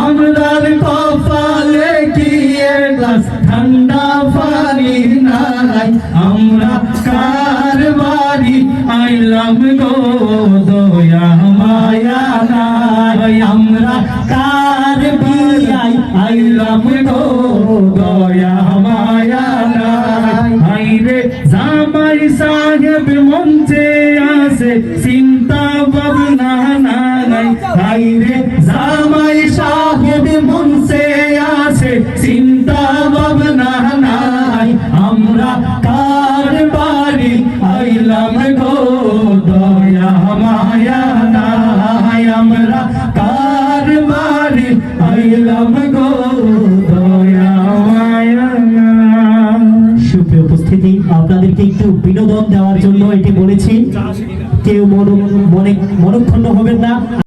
আমরার কপালে কি গ্লাস ঠান্ডা পানি নাই আমরা কার বাড়ি? আইলাম গো, দয়া, মায়া নাই। আমরা কার বিয়াই? আইলাম গো, দয়া, মায়া নাই। হাইরে জামাই সাহেব মঞ্চে আসে চিন্তা ভাবনা নাই। হাইরে উপস্থিতি আপনাদেরকে একটু বিনোদন দেওয়ার জন্য এটি বলেছি। কেউ মন মনে মনক্ষুণ্ণ হবেন না।